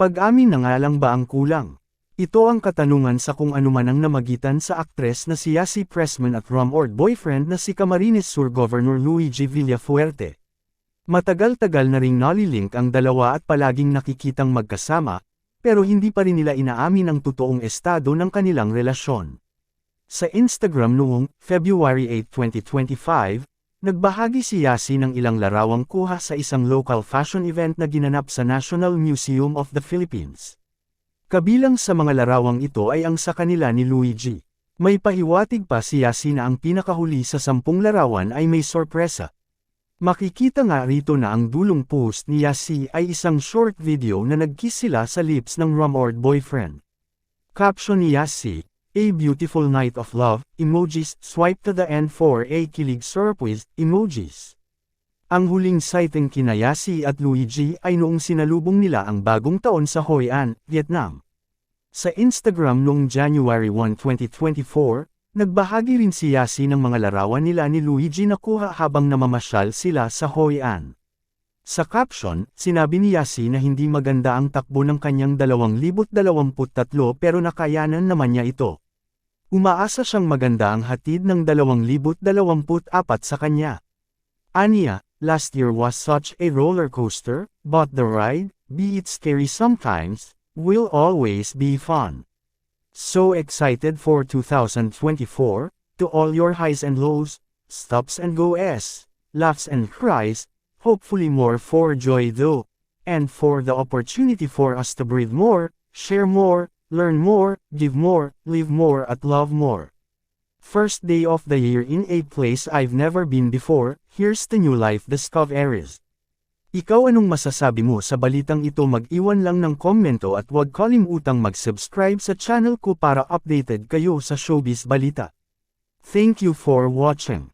Pag-amin na nga lang ba ang kulang? Ito ang katanungan sa kung anuman ang namagitan sa aktres na si Yasi Pressman at Rumord boyfriend na si Camarines Sur Governor Luigi Villafuerte. Matagal-tagal na ring nalilink ang dalawa at palaging nakikitang magkasama, pero hindi pa rin nila inaamin ang totoong estado ng kanilang relasyon. Sa Instagram noong February 8, 2025, nagbahagi si Yasi ng ilang larawang kuha sa isang local fashion event na ginanap sa National Museum of the Philippines. Kabilang sa mga larawang ito ay ang sa kanila ni Luigi. May pahiwatig pa si Yasi na ang pinakahuli sa sampung larawan ay may sorpresa. Makikita nga rito na ang dulong post ni Yasi ay isang short video na nagkiss sila sa lips ng rumored boyfriend. Caption ni Yasi, A beautiful night of love, emojis, swipe to the end for a kilig surprise, emojis. Ang huling sighting kina Yasi at Luigi ay noong sinalubong nila ang bagong taon sa Hoi An, Vietnam. Sa Instagram noong January 1, 2024, nagbahagi rin si Yasi ng mga larawan nila ni Luigi na kuha habang namamasyal sila sa Hoi An. Sa caption, sinabi ni Yasi na hindi maganda ang takbo ng kanyang 2023 pero nakayanan naman niya ito. Umaasa siyang maganda ang hatid ng 2024 sa kanya. Aniya, last year was such a roller coaster, but the ride, be it scary sometimes, will always be fun. So excited for 2024, to all your highs and lows, stops and goes, laughs and cries, hopefully more for joy though, and for the opportunity for us to breathe more, share more, learn more, give more, live more at love more. First day of the year in a place I've never been before, here's the new life discoveries. Ikaw anong masasabi mo sa balitang ito mag-iwan lang ng komento at huwag kalimutang mag-subscribe sa channel ko para updated kayo sa showbiz balita. Thank you for watching.